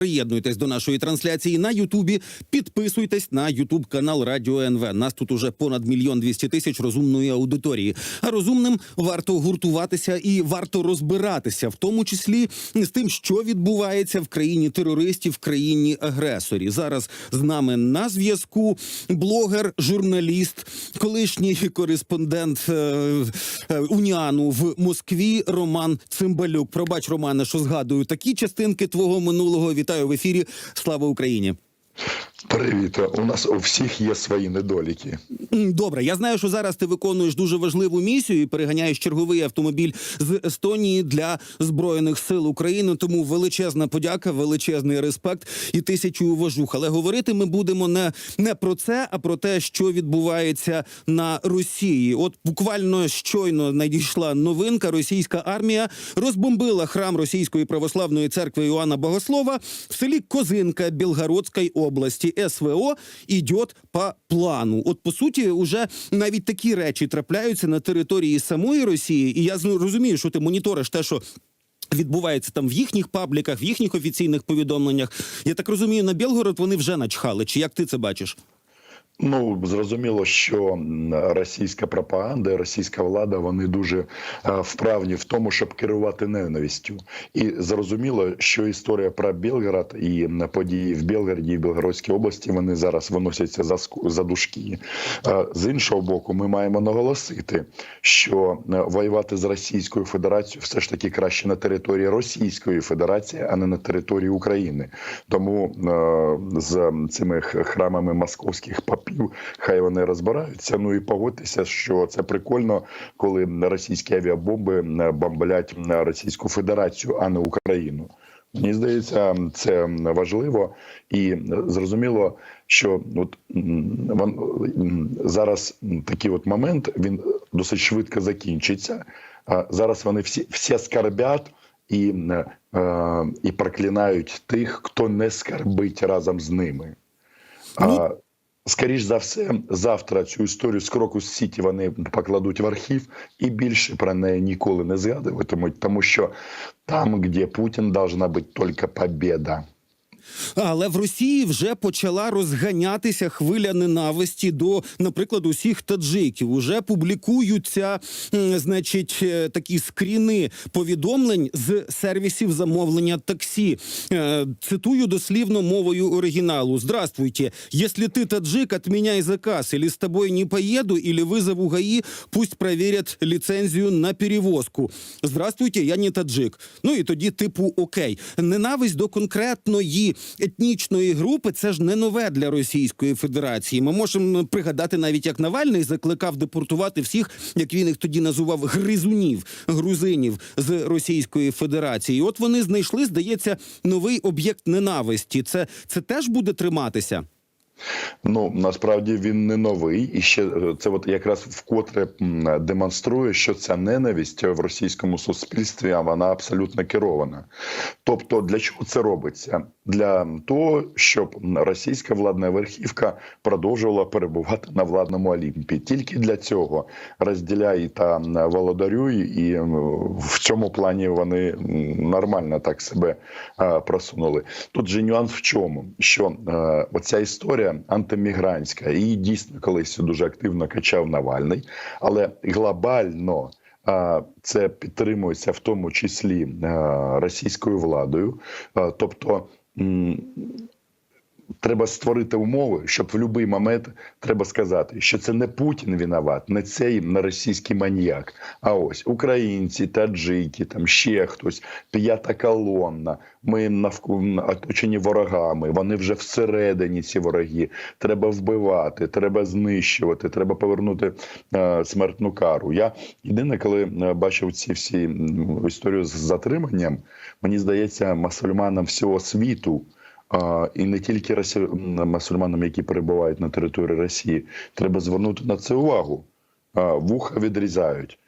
Приєднуйтесь до нашої трансляції на Ютубі. Підписуйтесь на Ютуб канал Радіо НВ. Нас тут уже понад мільйон двісті тисяч розумної аудиторії. А розумним варто гуртуватися і варто розбиратися, в тому числі з тим, що відбувається в країні терористів, в країні агресорі. Зараз з нами на зв'язку блогер, журналіст, колишній кореспондент е, е, Уніану в Москві Роман Цимбалюк. Пробач, Романе, що згадую такі частинки твого минулого. Вітаю в ефірі. Слава Україні! Привіт, у нас у всіх є свої недоліки. Добре, я знаю, що зараз ти виконуєш дуже важливу місію і переганяєш черговий автомобіль з Естонії для збройних сил України. Тому величезна подяка, величезний респект і тисячу вожух. Але говорити ми будемо не, не про це, а про те, що відбувається на Росії. От буквально щойно надійшла новинка. Російська армія розбомбила храм Російської православної церкви Іоанна Богослова в селі Козинка Білгородської області. СВО йде по плану. От по суті, уже навіть такі речі трапляються на території самої Росії, і я розумію, що ти моніториш те, що. Відбувається там в їхніх пабліках, в їхніх офіційних повідомленнях. Я так розумію, на Білгород вони вже начхали. Чи як ти це бачиш? Ну зрозуміло, що російська пропаганда, російська влада вони дуже е, вправні в тому, щоб керувати ненавистю. І зрозуміло, що історія про Білгород і події в Білгороді і Білгородській області вони зараз виносяться за за дужки. Е, З іншого боку, ми маємо наголосити, що е, воювати з Російською Федерацією все ж таки краще на території Російської Федерації, а не на території України. Тому з цими храмами московських папів хай вони розбираються. Ну і погодьтеся, що це прикольно, коли російські авіабомби бомблять на Російську Федерацію, а не Україну. Мені здається, це важливо і зрозуміло, що от вон- зараз такий от момент він досить швидко закінчиться. А Зараз вони всі, всі скарбять і, е, і проклинають тих, хто не скарбить разом з ними. А, Скоріш за все, завтра цю історію з Крокус Сіті вони покладуть в архів і більше про неї ніколи не згадуватимуть, тому що там, де Путін, должна бути тільки побєда. Але в Росії вже почала розганятися хвиля ненависті до, наприклад, усіх таджиків. Уже публікуються, значить, е, такі скріни повідомлень з сервісів замовлення таксі. Е, Цитую дослівно мовою оригіналу: Здравствуйте, если ты таджик, отменяй заказ, или с тобой не поеду, или вызову ГАИ, пусть проверят ліцензію на перевозку. Здравствуйте, я не таджик. Ну і тоді, типу, окей, ненависть до конкретної етнічної групи це ж не нове для Російської Федерації. Ми можемо пригадати навіть як Навальний закликав депортувати всіх, як він їх тоді називав, гризунів, грузинів з Російської Федерації. От вони знайшли, здається, новий об'єкт ненависті. Це, це теж буде триматися. Ну насправді він не новий, і ще е, це от якраз вкотре демонструє, що ця ненависть в російському суспільстві вона абсолютно керована. Тобто, для чого це робиться? Для того, щоб російська владна верхівка продовжувала перебувати на владному олімпі. Тільки для цього розділяй та володарюй, і в цьому плані вони нормально так себе просунули. Тут же нюанс в чому? Що е, оця історія антимігрантська, її дійсно колись дуже активно качав Навальний, але глобально. Це підтримується в тому числі російською владою, тобто треба створити умови, щоб в будь-який момент треба сказати, що це не Путін виноват, не цей не російський маньяк, а ось українці, таджики, там ще хтось, п'ята колонна. Ми навколо оточені ворогами. Вони вже всередині ці вороги. Треба вбивати, треба знищувати, треба повернути е, смертну кару. Я єдине, коли е, бачив ці всі історію з затриманням, мені здається, мусульманам всього світу. І не тільки росі... мусульманам, які перебувають на території Росії, треба звернути на це увагу. Вуха відрізають.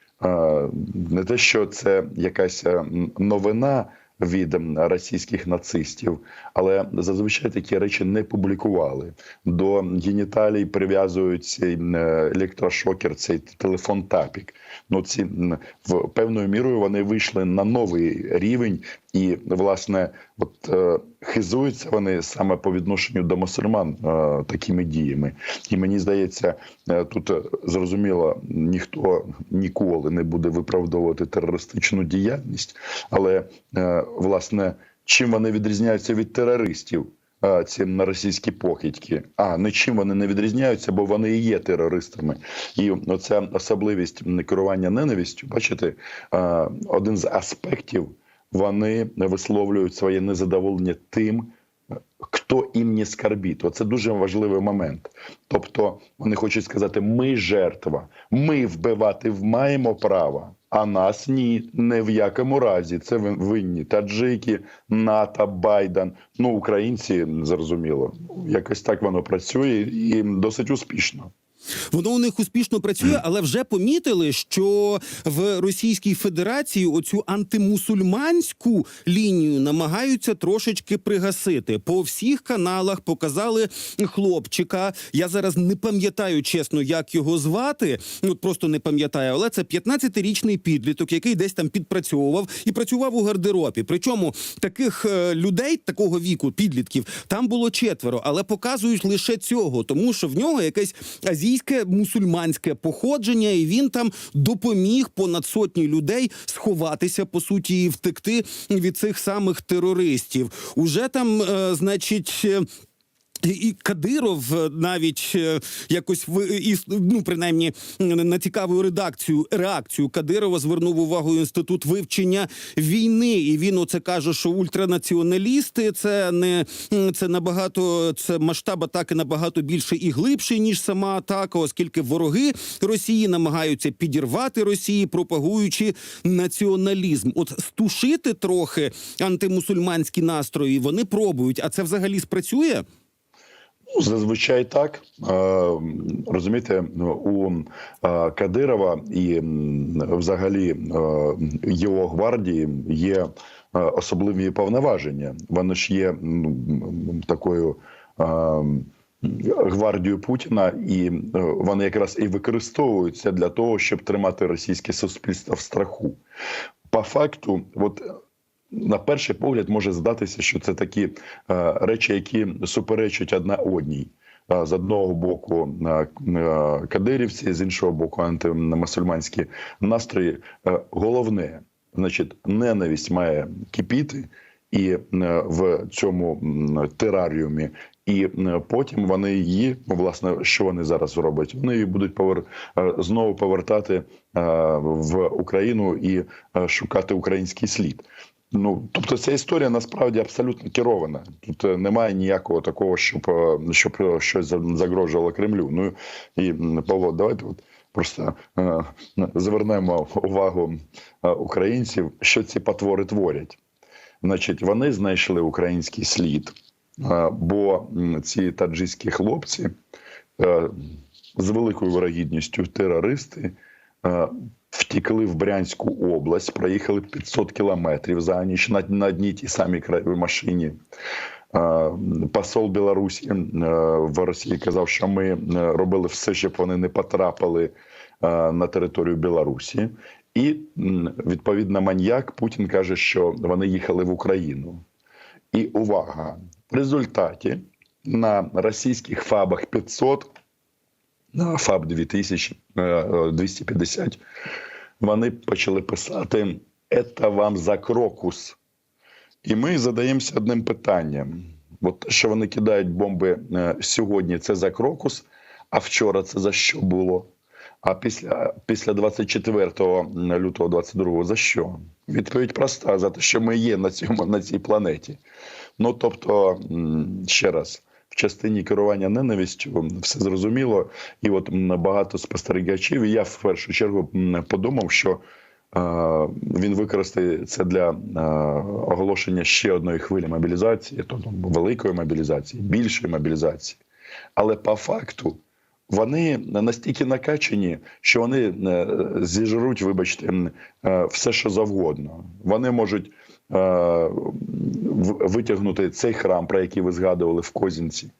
Не те, що це якась е, новина від російських нацистів, але зазвичай такі речі не публікували. До геніталій прив'язують цей е, електрошокер, цей телефон тапік. Ну ці в певною мірою вони вийшли на новий рівень, і власне, от е, хизуються вони саме по відношенню до мусульман е, такими діями. І мені здається, е, тут е, зрозуміло, ніхто ніколи не буде виправдовувати терористичну діяльність, але власне чим вони відрізняються від терористів? Ці на російські похідьки, а нічим вони не відрізняються, бо вони і є терористами. І оця особливість керування ненавистю, бачите, один з аспектів вони висловлюють своє незадоволення тим, хто їм не скарбіт. Оце дуже важливий момент. Тобто вони хочуть сказати: ми жертва, ми вбивати маємо право, а нас ні, не в якому разі. Це винні таджики, НАТО, Байден. Ну, українці зрозуміло. Якось так воно працює і досить успішно. Воно у них успішно працює, але вже помітили, що в Російській Федерації оцю антимусульманську лінію намагаються трошечки пригасити. По всіх каналах показали хлопчика. Я зараз не пам'ятаю чесно, як його звати. Ну просто не пам'ятаю, але це 15-річний підліток, який десь там підпрацьовував і працював у гардеробі. Причому таких е, людей такого віку, підлітків, там було четверо, але показують лише цього, тому що в нього якесь азійське мусульманське походження, і він там допоміг понад сотні людей сховатися по суті і втекти від цих самих терористів. Уже там, е, значить. Е, і Кадиров е, навіть е, якось в і, ну принаймні на цікаву редакцію реакцію Кадирова звернув увагу інститут вивчення війни, і він оце каже, що ультранаціоналісти це не це набагато це масштаб атаки набагато більше і глибший ніж сама атака, оскільки вороги Росії намагаються підірвати Росії, пропагуючи націоналізм. От стушити трохи антимусульманські настрої вони пробують. А це взагалі спрацює? Ну, зазвичай так. Розумієте, ну, у Кадирова і взагалі його гвардії є особливі повноваження. Вони ж є такою. Гвардію Путіна, і е, вони якраз і використовуються для того, щоб тримати російське суспільство в страху. По факту, от на перший погляд може здатися, що це такі е, речі, які суперечать одна одній. Е, З одного боку е, кадирівці, з іншого боку, антимусульманські настрої. Головне, значить, ненависть має кипіти і в цьому тераріумі. І потім вони її, власне, що вони зараз роблять? Вони її будуть повер... знову повертати в Україну і шукати український слід. Ну тобто, ця історія насправді абсолютно керована. Тут е, немає ніякого такого, щоб е, щоб е, щось за- загрожувало Кремлю. Ну і Павло, давайте от просто е, звернемо увагу українців, що ці потвори творять. Значить, вони знайшли український слід, е, бо ці таджикські хлопці е, з великою вирогідністю терористи е, втікли в Брянську область, проїхали 500 кілометрів за ніч на, на одній тій самій машині. Е, Посол Білорусі е, в Росії казав, що ми е, робили все, щоб вони не потрапили на територію Білорусі. І відповідно маньяк Путін каже, що вони їхали в Україну. І увага! В результаті на російських фабах 500, на ФАБ 2000, е, е, 250, вони почали писати «Это вам за крокус». І ми задаємося одним питанням: От те, що вони кидають бомби е, сьогодні, це за крокус, а вчора це за що було? А після, після 24 лютого 22 за що? Відповідь проста: за те, що ми є на цьому на цій планеті. Ну тобто, ще раз. В частині керування ненавистю все зрозуміло, і от багато спостерігачів. І я в першу чергу подумав, що він використає це для оголошення ще одної хвилі мобілізації, тобто великої мобілізації, більшої мобілізації. Але по факту вони настільки накачані, що вони е, зіжруть, вибачте, е, все, що завгодно. Вони можуть витягнути цей храм, про який ви згадували в Козінці,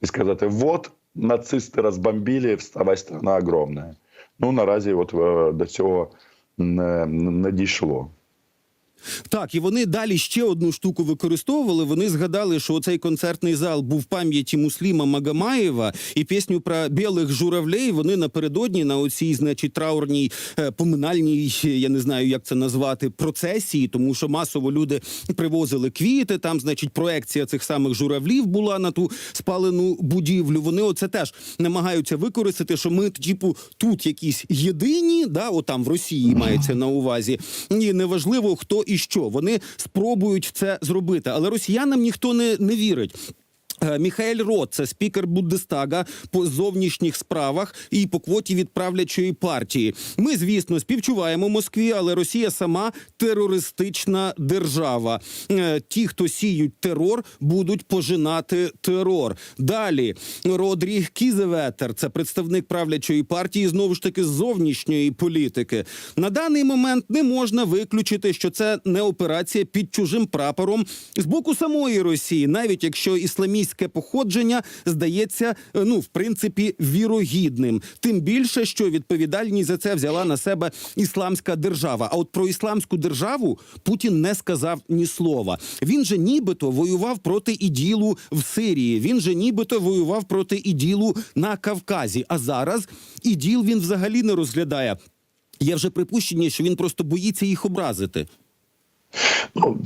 і сказати: от нацисти розбомбили, вставай, страна огромна. Ну наразі, от е, до цього не, не дійшло. Так, і вони далі ще одну штуку використовували. Вони згадали, що цей концертний зал був пам'яті Мусліма Магомаєва, і пісню про білих журавлей вони напередодні на оцій, значить, траурній е, поминальній, я не знаю, як це назвати, процесії, тому що масово люди привозили квіти. Там, значить, проекція цих самих журавлів була на ту спалену будівлю. Вони оце теж намагаються використати, що ми, типу, тут якісь єдині, да, отам в Росії мається на увазі. І неважливо хто і що. Вони спробують це зробити, але росіянам ніхто не, не вірить. Е, Міхаель Рот, це спікер Бундестага по зовнішніх справах і по квоті від правлячої партії. Ми, звісно, співчуваємо Москві, але Росія сама терористична держава. Е, Ті, хто сіють терор, будуть пожинати терор. Далі Родріг Кізеветер, це представник правлячої партії, знову ж таки з зовнішньої політики. На даний момент не можна виключити, що це не операція під чужим прапором з боку самої Росії, навіть якщо ісламістське походження здається, е, ну в принципі, вірогідним. Тим більше, що відповідальність за це взяла на себе ісламська держава. А от про ісламську державу Путін не сказав ні слова. Він же нібито воював проти іділу в Сирії. Він же нібито воював проти іділу на Кавказі. А зараз іділ він взагалі не розглядає. Є вже припущення, що він просто боїться їх образити. Ну,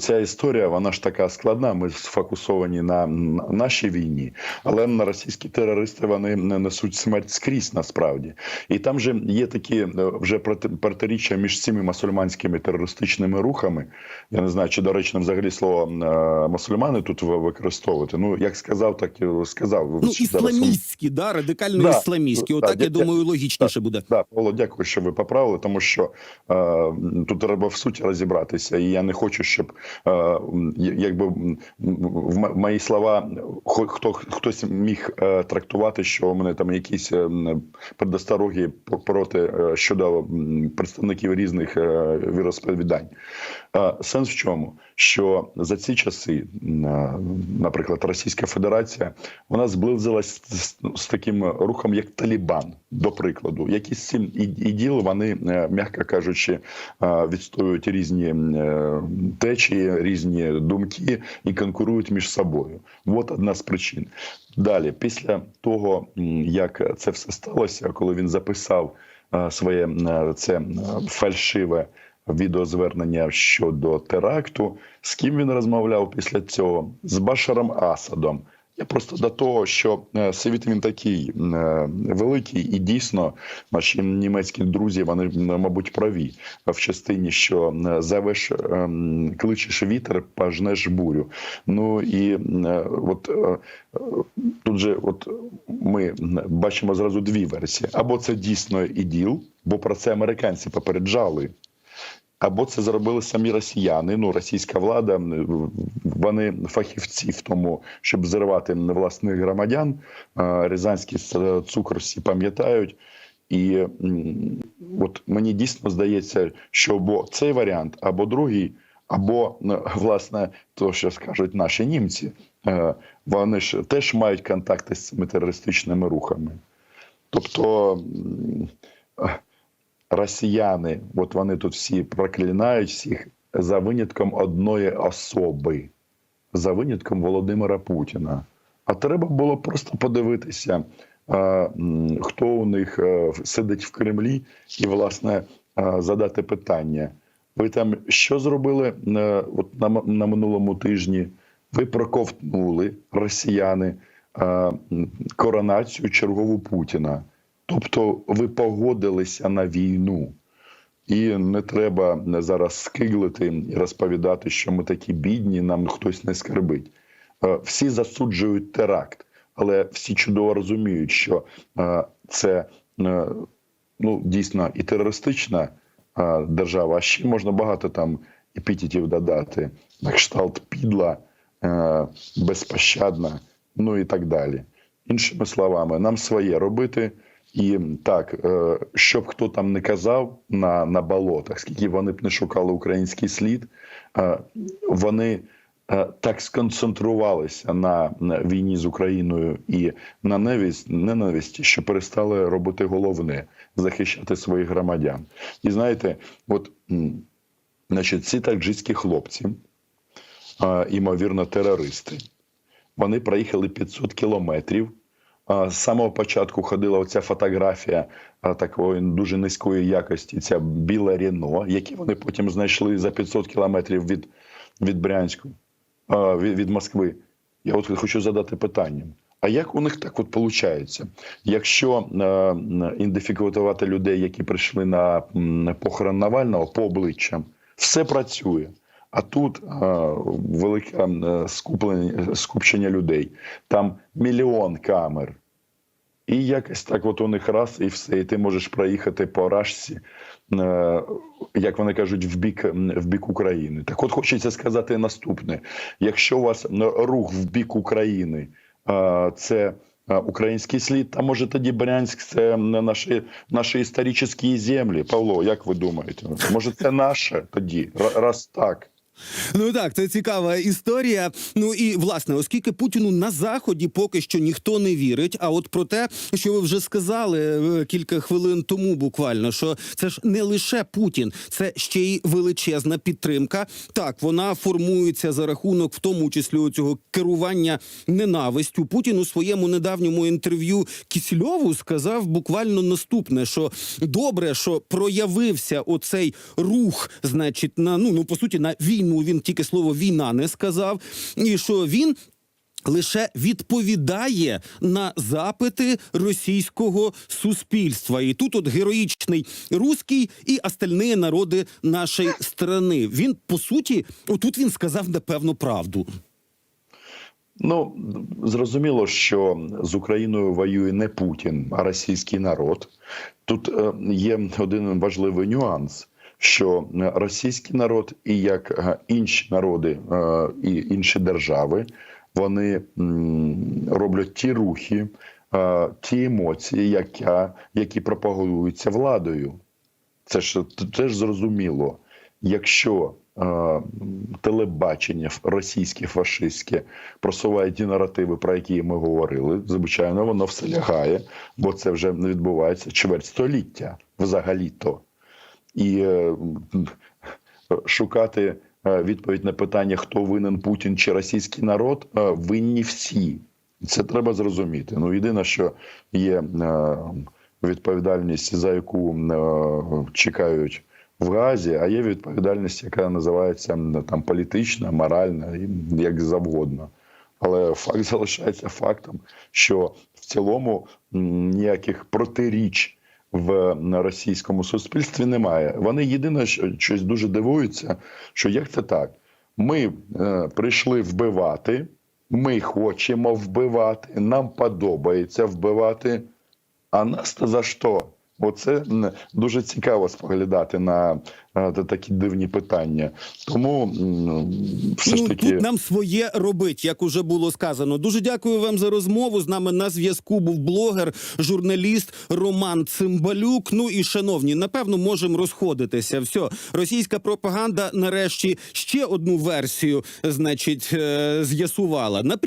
ця історія, вона ж така складна. Ми сфокусовані на на нашій війні, але на російські терористи вони не несуть смерть скрізь насправді. І там же є такі е, вже проти- протиріччя між цими мусульманськими терористичними рухами. Я не знаю, чи доречно взагалі слово е, мусульмани тут використовувати. Ну як сказав, так і сказав. Ну, ісламістські, да, радикально Да, ісламістські. да, Отак, я дя- думаю, логічніше буде. Да, Павло, дякую, що ви поправили, тому що е, тут треба в суті розібратися, і я не хочу, щоб е, якби в мої слова хто хтось міг е, трактувати, що у мене там якісь е, предостороги проти щодо представників різних віросповідань. Сенс в чому? Що за ці часи, наприклад, Російська Федерація, вона зблизилась з, з таким рухом, як Талібан, до прикладу, які з цим і, і діл вони, е, м'яко кажучи, е, відстоюють різні е, течії, різні думки і конкурують між собою. От одна з причин. Далі, після того, як це все сталося, коли він записав е, своє е, це е, фальшиве відеозвернення щодо теракту. З ким він розмовляв після цього? З Башаром Асадом. Я просто до того, що е, світ він такий е, великий, і дійсно наші німецькі друзі вони мабуть праві в частині, що завеш ем, кличеш вітер, пожнеш бурю. Ну і е, от тут же, от ми бачимо зразу дві версії: або це дійсно іділ, бо про це американці попереджали. Або це зробили самі росіяни. Ну, російська влада, вони фахівці в тому, щоб зривати власних громадян. Рязанський цукор всі пам'ятають. І от мені дійсно здається, що або цей варіант, або другий, або власне то, що скажуть наші німці, е, вони ж теж мають контакти з цими терористичними рухами. Тобто. Е, росіяни, от вони тут всі проклинають всіх за винятком одної особи, за винятком Володимира Путіна. А треба було просто подивитися, хто у них е, сидить в Кремлі, і, власне, задати питання. Ви там що зробили е, от на, на минулому тижні? Ви проковтнули росіяни е, коронацію чергову Путіна. Тобто ви погодилися на війну. І не треба зараз скиглити і розповідати, що ми такі бідні, нам хтось не скарбить. Е, Всі засуджують теракт, але всі чудово розуміють, що е, це е, ну, дійсно і терористична держава, а ще можна багато там епітетів додати, на кшталт підла, безпощадна, ну і так далі. Іншими словами, нам своє робити. І так, е, щоб хто там не казав на, на болотах, скільки вони б не шукали український слід, е, вони е, так сконцентрувалися на, війні з Україною і на невість, ненависті, що перестали робити головне захищати своїх громадян. І знаєте, от Значить, ці таджикські хлопці, а, ймовірно, терористи, вони проїхали 500 кілометрів. З самого початку ходила оця фотографія такої дуже низької якості, ця біле Рено, яке вони потім знайшли за 500 кілометрів від, від Брянську, від, від Москви. Я от хочу задати питання. А як у них так от виходить? Якщо е, ідентифікувати людей, які прийшли на похорон Навального по обличчям, все працює. А тут е, велике е, скуплення, скупчення людей, там мільйон камер. І якось так от у них раз і все. І ти можеш проїхати по рашці, е, як вони кажуть, в бік, в бік України. Так от хочеться сказати наступне: якщо у вас рух в бік України це український слід, а може тоді Брянськ це наші, наші історичні землі. Павло, як ви думаєте? Може, це наше тоді, раз так. Ну так, це цікава історія. Ну і власне, оскільки Путіну на заході поки що ніхто не вірить. А от про те, що ви вже сказали е, кілька хвилин тому, буквально, що це ж не лише Путін, це ще й величезна підтримка. Так, вона формується за рахунок, в тому числі цього керування ненавистю. Путін у своєму недавньому інтерв'ю Кісельову сказав буквально наступне: що добре, що проявився оцей рух, значить, на ну ну по суті на війну. Він тільки слово війна не сказав, і що він. Лише відповідає на запити російського суспільства, і тут от героїчний руський і остальні народи нашої страни. Він по суті, отут він сказав напевно правду. Ну зрозуміло, що з Україною воює не Путін, а російський народ. Тут е, є один важливий нюанс. Що е, російський народ і як е, інші народи е, і інші держави вони роблять ті рухи, ті емоції, які, пропагуються владою. Це ж теж зрозуміло. Якщо е, телебачення російське фашистське просуває ті наративи, про які ми говорили, звичайно, воно все лягає, бо це вже відбувається чверть століття взагалі-то. І е, шукати е, відповідь на питання, хто винен Путін чи російський народ, е, винні всі. Це треба зрозуміти. Ну, єдине, що є відповідальність, за яку чекають в Газі, а є відповідальність, яка називається там політична, моральна, як завгодно. Але факт залишається фактом, що в цілому ніяких протиріч в російському суспільстві немає. Вони єдине, що щось дуже дивуються, що як це так? Ми е, прийшли вбивати, ми хочемо вбивати, нам подобається вбивати. А нас то за що? Оце дуже цікаво споглядати на та- такі дивні питання. Тому все ж ну, таки. тут нам своє робить, як уже було сказано. Дуже дякую вам за розмову. З нами на зв'язку був блогер, журналіст Роман Цимбалюк. Ну і шановні, напевно, можемо розходитися. Все, російська пропаганда нарешті ще одну версію, значить, е, з'ясувала. Наприклад,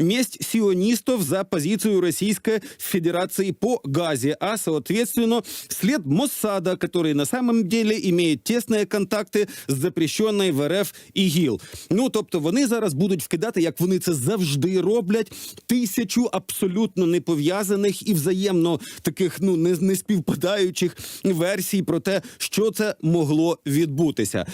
месть сионистов за позицию Российской Федерации по Газе, а соответственно след Моссада, который на самом деле имеет тесные контакти з запрещеної в РФ ІГІЛ. Ну тобто вони зараз будуть вкидати, як вони це завжди роблять, тисячу абсолютно не пов'язаних і взаємно таких ну не, не співпадаючих версій про те, що це могло відбутися.